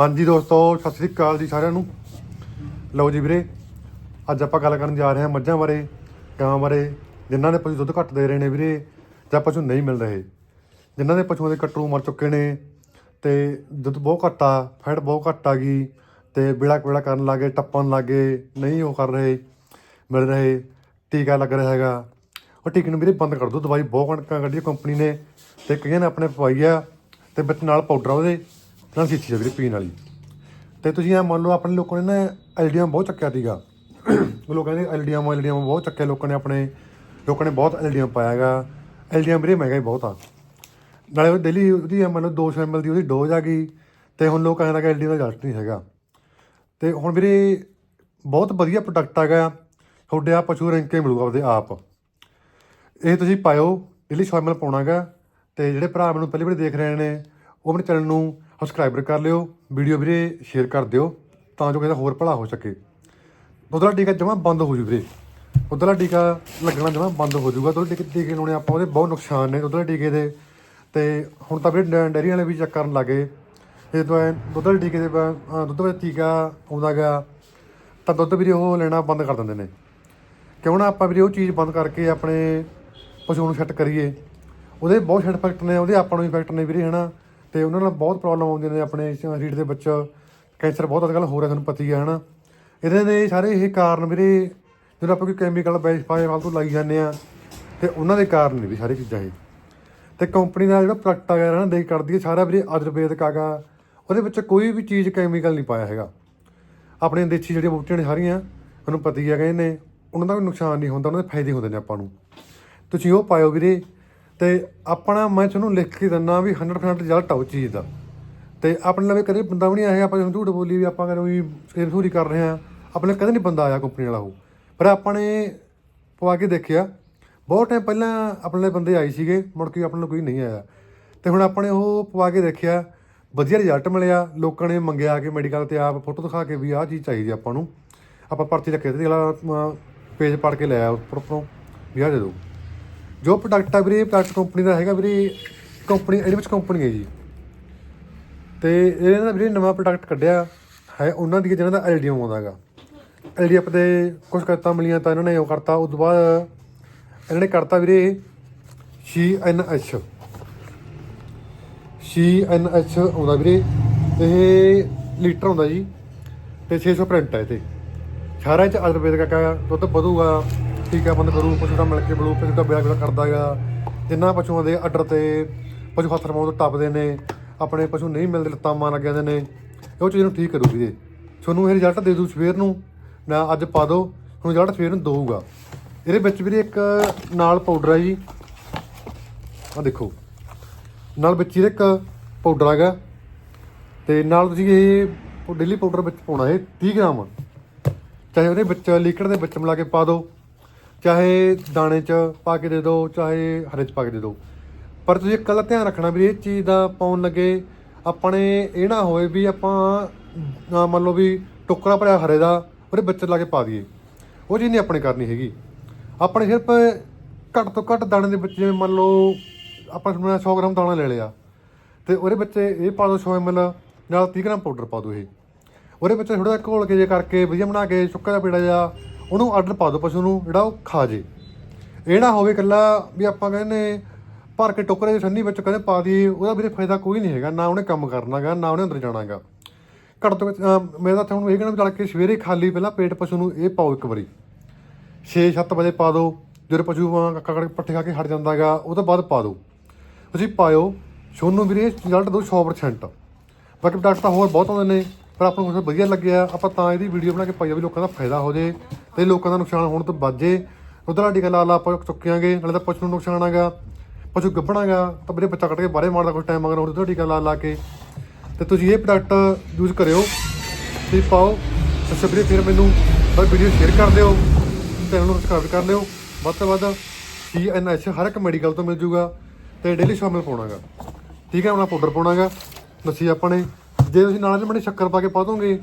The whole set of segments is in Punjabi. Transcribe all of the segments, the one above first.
ਹਾਂਜੀ ਦੋਸਤੋ, ਸਤਿ ਸ੍ਰੀ ਅਕਾਲ ਜੀ ਸਾਰਿਆਂ ਨੂੰ। ਲਓ ਜੀ ਵੀਰੇ, ਅੱਜ ਆਪਾਂ ਗੱਲ ਕਰਨ ਜਾ ਰਹੇ ਹਾਂ ਮੱਝਾਂ ਬਾਰੇ ਗਾਂ ਬਾਰੇ, ਜਿਨ੍ਹਾਂ ਦੇ ਪਸ਼ੂ ਦੁੱਧ ਘੱਟ ਦੇ ਰਹੇ ਨੇ ਵੀਰੇ, ਜਾਂ ਪਸ਼ੂ ਨਹੀਂ ਮਿਲ ਰਹੇ। ਜਿਨ੍ਹਾਂ ਦੇ ਪਸ਼ੂਆਂ ਦੇ ਕਟਰੂ ਮਰ ਚੁੱਕੇ ਨੇ, ਤੇ ਦੁੱਧ ਬਹੁਤ ਘੱਟ ਆ, ਫੈਟ ਬਹੁਤ ਘੱਟ ਆ ਗਈ ਤੇ ਬਿੜਾ ਬਿੜਾ ਕਰਨ ਲੱਗੇ, ਟੱਪਣ ਲੱਗੇ, ਨਹੀਂ ਉਹ ਕਰ ਰਹੇ, ਮਿਲ ਰਹੇ, ਟੀਕਾ ਲੱਗ ਰਿਹਾ ਹੈਗਾ। ਉਹ ਟੀਕੇ ਨੂੰ ਵੀਰੇ ਬੰਦ ਕਰ ਦਿਓ, ਦਵਾਈ ਬਹੁਤ ਕਣਕਾਂ ਕੱਢੀ ਕੰਪਨੀ ਨੇ, ਤੇ ਕਈਆਂ ਨੇ ਆਪਣੇ ਪਵਾਈ ਆ, ਤੇ ਵਿੱਚ ਨਾਲ ਪਾਊਡਰ ਉਹਦੇ। ਨਾਲ ਸੀਸੀ ਆ ਵੀਰੇ ਪੀਣ ਵਾਲੀ। ਤੇ ਤੁਸੀਂ ਇਹ ਮੰਨ ਲਓ ਆਪਣੇ ਲੋਕਾਂ ਨੇ ਨਾ ਐਲਡੀਐਮ ਬਹੁਤ ਚੱਕਿਆ ਸੀਗਾ। ਉਹ ਲੋਕਾਂ ਨੇ ਐਲਡੀਐਮ ਐਲਡੀਐਮ ਬਹੁਤ ਚੱਕਿਆ, ਲੋਕਾਂ ਨੇ ਆਪਣੇ ਲੋਕਾਂ ਨੇ ਬਹੁਤ ਐਲਡੀਐਮ ਪਾਇਆਗਾ ਐਲਡੀਐਮ ਵੀਰੇ ਮਹਿੰਗਾ ਹੀ ਬਹੁਤ ਆ। ਨਾਲੇ ਡੇਲੀ ਉਹਦੀ ਇਹ ਮੰਨ ਲਓ 200 ml ਦੀ ਉਹਦੀ ਡੋਜ਼ ਆ ਗਈ, ਤੇ ਹੁਣ ਲੋਕ ਕਹਿੰਦਾ ਕਿ ਐਲਡੀਐਮ ਦਾ ਰਿਜ਼ਲਟ ਨਹੀਂ ਹੈਗਾ। ਤੇ ਹੁਣ ਵੀਰੇ ਬਹੁਤ ਵਧੀਆ ਪ੍ਰੋਡਕਟ ਹੈਗਾ ਤੁਹਾਡੇ ਆ ਪਸ਼ੂ ਰੰਗ ਕੇ ਮਿਲੂਗਾ ਆਪਦੇ ਆਪ। ਇਹ ਤੁਸੀਂ ਪਾਇਓ ਡੇਲੀ 100 ml ਪਾਉਣਾਗਾ ਤੇ ਜਿਹੜੇ ਭਰਾ ਮੈਨੂੰ ਪਹਿਲੀ ਵਾਰ ਦੇਖ ਰਹੇ ਨੇ, ਉਹ ਆਪਣੇ ਚੈਨਲ ਨੂੰ ਸਬਸਕ੍ਰਾਈਬਰ ਕਰ ਲਿਓ ਵੀਡੀਓ ਵੀਰੇ ਸ਼ੇਅਰ ਕਰ ਦਿਓ, ਤਾਂ ਜੋ ਕਿਸੇ ਹੋਰ ਭਲਾ ਹੋ ਸਕੇ। ਉਧਰਲਾ ਟੀਕਾ ਜਮਾ ਬੰਦ ਹੋ ਜੂ ਵੀਰੇ। ਉਧਰਲਾ ਟੀਕਾ ਲੱਗਣਾ ਜਮਾ ਬੰਦ ਹੋ ਜੂਗਾ। ਉਧਰਲੇ ਟੀਕੇ ਟੀਕੇ ਲਾਉਣੇ ਆਪਾਂ ਉਹਦੇ ਬਹੁਤ ਨੁਕਸਾਨ ਨੇ ਉਧਰਲੇ ਟੀਕੇ ਦੇ। ਤੇ ਹੁਣ ਤਾਂ ਵੀਰੇ ਡੈ- ਡੈਰੀ ਵਾਲੇ ਵੀ ਚੈੱਕ ਕਰਨ ਲੱਗੇ ਜਦੋਂ ਐ ਦੁੱਧ ਟੀਕੇ ਦੇ ਦੁੱਧ ਵਿੱਚ ਟੀਕਾ ਆਉਂਦਾ ਗਿਆ ਤਾਂ ਦੁੱਧ ਵੀਰੇ ਉਹ ਲੈਣਾ ਬੰਦ ਕਰ ਦਿੰਦੇ ਨੇ। ਕਿਉਂ ਨਾ ਆਪਾਂ ਵੀਰੇ ਉਹ ਚੀਜ਼ ਬੰਦ ਕਰਕੇ ਆਪਣੇ ਪਸ਼ੂ ਨੂੰ ਸੈੱਟ ਕਰੀਏ। ਉਹਦੇ ਬਹੁਤ ਸਾਈਡ ਇਫੈਕਟ ਨੇ, ਉਹਦੇ ਆਪਾਂ ਨੂੰ ਇਫੈਕਟ ਨੇ ਵੀਰੇ, ਹਨਾ? ਤੇ ਉਹਨਾਂ ਨਾਲ ਬਹੁਤ ਪ੍ਰੋਬਲਮ ਆਉਂਦੀਆਂ ਨੇ ਆਪਣੇ ਸਰੀਰ ਦੇ ਵਿੱਚ। ਕੈਂਸਰ ਬਹੁਤ ਅੱਜਕੱਲ ਹੋ ਰਿਹਾ ਤੁਹਾਨੂੰ ਪਤਾ ਹੀ ਹੈ, ਹਨਾ? ਇਹਦੇ ਨੇ ਸਾਰੇ ਇਹ ਕਾਰਨ ਵੀਰੇ, ਜਦੋਂ ਆਪਾਂ ਕੋਈ ਕੈਮੀਕਲ ਬੈਸ ਪਾਏ ਫਾਲਤੂ ਲਾਈ ਜਾਂਦੇ ਆ ਤੇ ਉਹਨਾਂ ਦੇ ਕਾਰਨ ਨੇ ਵੀ ਸਾਰੀ ਚੀਜ਼ਾਂ ਇਹ। ਤੇ ਕੰਪਨੀ ਦਾ ਜਿਹੜਾ ਪ੍ਰੋਡਕਟ ਆ ਗਿਆ ਨਾ ਦੇ ਕਰਦੀ ਹੈ, ਸਾਰਾ ਵੀਰੇ ਆਯੁਰਵੇਦਿਕ ਆਗਾ ਉਹਦੇ ਵਿੱਚ ਕੋਈ ਵੀ ਚੀਜ਼ ਕੈਮੀਕਲ ਨਹੀਂ ਪਾਇਆ ਹੈਗਾ। ਆਪਣੇ ਦੇਸੀ ਜਿਹੜੀਆਂ ਬੂਟੀਆਂ ਨੇ ਸਾਰੀਆਂ, ਉਹਨੂੰ ਪਤਾ ਹੀ ਕਹਿੰਦੇ ਨੇ ਉਹਨਾਂ ਦਾ ਕੋਈ ਨੁਕਸਾਨ ਨਹੀਂ ਹੁੰਦਾ, ਉਹਨਾਂ ਦੇ ਫਾਇਦੇ ਹੁੰਦੇ ਨੇ ਆਪਾਂ ਨੂੰ। ਤੁਸੀਂ ਉਹ ਪਾਇਓ ਵੀਰੇ ਤੇ ਆਪਣਾ ਮੈਂ ਤੁਹਾਨੂੰ ਲਿਖ ਕੇ ਦਿੰਦਾ ਵੀ 100% ਰਿਜ਼ਲਟ ਆਉ ਚੀਜ਼ ਦਾ। ਤੇ ਆਪਣੇ ਲਵੇ ਕਦੇ ਬੰਦਾ ਵੀ ਨਹੀਂ ਆਇਆ, ਆਪਾਂ ਜਦੋਂ ਝੂਠ ਬੋਲੀ ਵੀ ਆਪਾਂ ਕਦੇ ਵੀ ਸੇਰ ਸੂਰੀ ਕਰ ਰਹੇ ਆ ਆਪਣੇ ਕਦੇ ਨਹੀਂ ਬੰਦਾ ਆਇਆ ਕੰਪਨੀ ਵਾਲਾ ਉਹ। ਪਰ ਆਪਾਂ ਨੇ ਪਵਾ ਕੇ ਦੇਖਿਆ, ਬਹੁਤ ਟਾਈਮ ਪਹਿਲਾਂ ਆਪਣੇ ਬੰਦੇ ਆਏ ਸੀਗੇ, ਮੁੜ ਕੇ ਆਪਣੇ ਨੂੰ ਕੋਈ ਨਹੀਂ ਆਇਆ। ਤੇ ਹੁਣ ਆਪਣੇ ਉਹ ਪਵਾ ਕੇ ਦੇਖਿਆ, ਵਧੀਆ ਰਿਜ਼ਲਟ ਮਿਲਿਆ, ਲੋਕਾਂ ਨੇ ਮੰਗਿਆ ਕਿ ਮੈਡੀਕਲ ਤੇ ਆਪ ਫੋਟੋ ਦਿਖਾ ਕੇ ਵੀ ਆਹ ਚੀਜ਼ ਚਾਹੀਦੀ ਆਪਾਂ ਨੂੰ। ਆਪਾਂ ਪਰਚੀ ਰੱਖੇ ਤੇ ਅਗਲਾ ਪੇਜ ਪੜ ਕੇ ਲੈ ਆਇਆ ਉੱਪਰ ਉੱਪਰੋਂ, ਵੀ ਆਹ ਦੇ ਦਿਓ। ਜੋ ਪ੍ਰੋਡਕਟ ਆ ਵੀਰੇ, ਇਹ ਪ੍ਰੋਡਕਟ ਕੰਪਨੀ ਦਾ ਹੈਗਾ ਵੀਰੇ ਕੰਪਨੀ ਇਹਦੇ ਵਿੱਚ ਕੰਪਨੀ ਹੈ ਜੀ। ਤੇ ਇਹਨਾਂ ਦਾ ਵੀਰੇ ਨਵਾਂ ਪ੍ਰੋਡਕਟ ਕੱਢਿਆ ਹੈ, ਉਹਨਾਂ ਦੀ ਜਿਹਨਾਂ ਦਾ ਐਲਡੀਐਮ ਆਉਂਦਾ ਹੈਗਾ। ਐਲਡੀਐਫ ਦੇ ਕੁਝ ਕਰਤਾ ਮਿਲੀਆਂ ਤਾਂ ਇਹਨਾਂ ਨੇ ਉਹ ਕਰਤਾ ਉਸ ਤੋਂ ਬਾਅਦ ਇਹਨਾਂ ਨੇ ਕਰਤਾ ਵੀਰੇ ਸੀ ਐਨ ਐਚ ਸੀ ਐਨ ਐਚ ਆਉਂਦਾ ਵੀਰੇ, ਇਹ ਲੀਟਰ ਹੁੰਦਾ ਜੀ, ਤੇ 600 ਪ੍ਰਿੰਟ ਹੈ ਇਹ ਤੇ ਸਾਰਿਆਂ ਚ ਆਯੁਰਵੇਦਿਕ ਕਾ ਦੁੱਧ ਵਧੂਗਾ। ਟੀਕਾ ਬੰਦ ਕਰੂ ਪਸ਼ੂ ਦਾ ਮਿਲ ਕੇ ਬਲੂ ਪਸ਼ੂ ਦਾ ਬਿਆ ਬਿਆ ਕਰਦਾਗਾ ਜਿੰਨਾ ਪਸ਼ੂਆਂ ਦੇ ਆਰਡਰ ਤੇ ਪਸ਼ੂ ਹੱਥ ਰਮਾਉਣ ਤੋਂ ਟੱਪਦੇ ਨੇ, ਆਪਣੇ ਪਸ਼ੂ ਨਹੀਂ ਮਿਲਦੇ ਲੱਤਾਂ ਮਾਰ ਲੱਗ ਜਾਂਦੇ ਨੇ ਉਹ ਚੀਜ਼ ਨੂੰ ਠੀਕ ਕਰੂ ਵੀਰੇ। ਤੁਹਾਨੂੰ ਇਹ ਰਿਜ਼ਲਟ ਦੇ ਦੂ ਸਵੇਰ ਨੂੰ, ਨਾ ਅੱਜ ਪਾ ਦਿਓ ਤੁਹਾਨੂੰ ਰਿਜ਼ਲਟ ਸਵੇਰ ਨੂੰ ਦਊਗਾ। ਇਹਦੇ ਵਿੱਚ ਵੀਰੇ ਇੱਕ ਨਾਲ ਪਾਊਡਰ ਹੈ ਜੀ। ਆ ਦੇਖੋ, ਨਾਲ ਵਿੱਚ ਇਹਦੇ ਇੱਕ ਪਾਊਡਰ ਹੈਗਾ। ਤੇ ਨਾਲ ਤੁਸੀਂ ਇਹ ਡੇਲੀ ਪਾਊਡਰ ਵਿੱਚ ਪਾਉਣਾ ਇਹ 30 ਗ੍ਰਾਮ। ਚਾਹੇ ਉਹਦੇ ਵਿੱਚ ਲਿਕਵਿਡ ਦੇ ਵਿੱਚ ਮਿਲਾ ਕੇ ਪਾ ਦਿਓ ਚਾਹੇ ਦਾਣੇ 'ਚ ਪਾ ਕੇ ਦੇ ਦਿਓ ਚਾਹੇ ਹਰੇ 'ਚ ਪਾ ਕੇ ਦੇ ਦਿਓ ਪਰ ਤੁਸੀਂ ਇੱਕ ਧਿਆਨ ਰੱਖਣਾ ਵੀ ਇਹ ਚੀਜ਼ ਦਾ ਪਾਉਣ ਲੱਗੇ ਆਪਣੇ ਇਹ ਨਾ ਹੋਏ ਵੀ ਆਪਾਂ ਮੰਨ ਲਓ ਵੀ ਟੁਕੜਾ ਭਰਿਆ ਹਰੇ ਦਾ, ਉਹਦੇ ਵਿੱਚ ਲਾ ਕੇ ਪਾ ਦਈਏ। ਉਹ ਚੀਜ਼ ਨਹੀਂ ਆਪਣੇ ਕਰਨੀ ਹੈਗੀ। ਆਪਣੇ ਸਿਰਫ ਘੱਟ ਤੋਂ ਘੱਟ ਦਾਣੇ ਦੇ ਵਿੱਚ ਜਿਵੇਂ ਮੰਨ ਲਓ ਆਪਾਂ ਸਮਝਿਆ 100 ਗ੍ਰਾਮ ਦਾਣਾ ਲੈ ਲਿਆ। ਤੇ ਉਹਦੇ ਵਿੱਚ ਇਹ ਪਾ ਦਿਓ 100 ml, ਨਾਲ 30 ਗ੍ਰਾਮ ਪਾਊਡਰ ਪਾ ਦਿਓ ਇਹ। ਉਹਦੇ ਵਿੱਚ ਥੋੜਾ ਜਿਹਾ ਘੋਲ ਕੇ ਜੇ ਕਰਕੇ, ਵਧੀਆ ਬਣਾ ਕੇ, ਸੁੱਕਾ ਦਾ ਪੇੜਾ ਜਿਹਾ ਉਹਨੂੰ ਆਰਡਰ ਪਾ ਦਿਓ ਪਸ਼ੂ ਨੂੰ ਜਿਹੜਾ ਉਹ ਖਾ ਜੇ। ਇਹ ਨਾ ਹੋਵੇ ਇਕੱਲਾ ਵੀ ਆਪਾਂ ਕਹਿੰਦੇ ਭਰ ਕੇ ਟੋਕਰੇ ਦੇ ਠੰਡੀ ਵਿੱਚ ਕਹਿੰਦੇ ਪਾ ਦਈਏ ਉਹਦਾ ਵੀਰੇ ਫਾਇਦਾ ਕੋਈ ਨਹੀਂ ਹੈਗਾ ਨਾ ਉਹਨੇ ਕੰਮ ਕਰਨਾਗਾ ਨਾ ਉਹਨੇ ਅੰਦਰ ਜਾਣਾਗਾ ਘੱਟ ਤੋਂ ਘੱਟ, ਅਹ, ਮੇਰਾ ਤਾਂ ਤੁਹਾਨੂੰ ਇਹ ਕਹਿਣਾ ਚੱਲ ਕੇ ਸਵੇਰੇ ਖਾਲੀ ਪਹਿਲਾਂ ਪੇਟ ਪਸ਼ੂ ਨੂੰ ਇਹ ਪਾਓ ਇੱਕ ਵਾਰੀ। 6-7 ਵਜੇ ਪਾ ਦਿਓ ਜਦੋਂ ਪਸ਼ੂ ਕੱਕਾ ਪੱਠੇ ਖਾ ਕੇ ਹਟ ਜਾਂਦਾਗਾ ਉਹ ਤੋਂ ਬਾਅਦ ਪਾ ਦਿਓ। ਤੁਸੀਂ ਪਾਇਓ ਤੁਹਾਨੂੰ ਵੀਰੇ ਰਿਜ਼ਲਟ ਦੋ 100% ਬਾਕੀ ਪ੍ਰੋਡਕਟ ਤਾਂ ਹੋਰ ਬਹੁਤ ਆਉਂਦੇ ਨੇ। ਪਰ ਆਪਾਂ ਨੂੰ ਵਧੀਆ ਲੱਗਿਆ। ਆਪਾਂ ਤਾਂ ਇਹਦੀ ਵੀਡੀਓ ਬਣਾ ਕੇ ਪਾਈ ਆ ਵੀ ਲੋਕਾਂ ਦਾ ਫਾਇਦਾ ਹੋ ਜੇ ਤੇ ਲੋਕਾਂ ਦਾ ਨੁਕਸਾਨ ਹੋਣ ਤੋਂ ਬਚ ਜੇ। ਉਧਰ ਟੀਕਾ ਲਾ ਲਾ ਆਪਾਂ ਚੁੱਕਿਆਂਗੇ, ਨਾਲੇ ਤਾਂ ਪਸ਼ੂ ਨੂੰ ਨੁਕਸਾਨ ਆਗਾ, ਪਸ਼ੂ ਗੱਭਣਾਗਾ, ਤਾਂ ਵੀਰੇ ਬੱਚਾ ਕੱਟ ਕੇ ਬਾਹਰੇ ਮਾਰਦਾ ਕੁਝ ਟਾਈਮ ਮਗਰ ਉਧਰ ਟੀਕਾ ਲਾ ਲਾ ਕੇ। ਤੇ ਤੁਸੀਂ ਇਹ ਪ੍ਰੋਡਕਟ ਯੂਜ਼ ਕਰਿਓ, ਤੇ ਪਾਓ। ਅੱਛਾ ਵੀਰੇ ਫਿਰ ਮੈਨੂੰ ਬਸ ਵੀਡੀਓ ਸ਼ੇਅਰ ਕਰ ਦਿਓ ਚੈਨਲ ਨੂੰ ਸਬਸਕ੍ਰਾਈਬ ਕਰ ਲਿਓ। ਵੱਧ ਤੋਂ ਵੱਧ ਸੀ ਐਨ ਐਚ ਹਰ ਇੱਕ ਮੈਡੀਕਲ ਤੋਂ ਮਿਲ ਜੂਗਾ, ਤੇ ਡੇਲੀ ਸ਼ਾਮਿਲ ਪਾਉਣਾਗਾ। ਠੀਕ ਹੈ ਆਪਣਾ ਪਾਊਡਰ ਪਾਉਣਾਗਾ, ਲੱਸੀ ਆਪਾਂ ਨੇ। ਜੇ ਤੁਸੀਂ ਨਾਲ ਮਿੰਟ ਸ਼ੱਕਰ ਪਾ ਕੇ ਪਾ ਦੋਗੇ,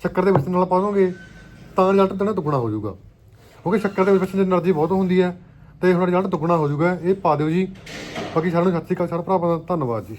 ਸ਼ੱਕਰ ਦੇ ਵਿੱਚ ਨਾਲ ਪਾ ਦੋਗੇ, ਤਾਂ ਰਿਜ਼ਲਟ ਤੁਹਾਡਾ ਦੁੱਗਣਾ ਹੋ ਜਾਊਗਾ। ਕਿਉਂਕਿ ਸ਼ੱਕਰ ਦੇ ਵਿੱਚ ਵਿੱਚ એનર્ਜੀ ਬਹੁਤ ਹੁੰਦੀ ਹੈ ਤੇ ਹੁਣ ਰਿਜ਼ਲਟ ਦੁੱਗਣਾ ਹੋ ਜਾਊਗਾ, ਇਹ ਪਾ ਦਿਓ ਜੀ। ਬਾਕੀ ਸਾਰਿਆਂ ਨੂੰ ਸਤਿ ਸ਼੍ਰੀ ਅਕਾਲ, ਸਾਰਾ ਭਰਾਵਾਂ ਦਾ ਧੰਨਵਾਦ ਜੀ।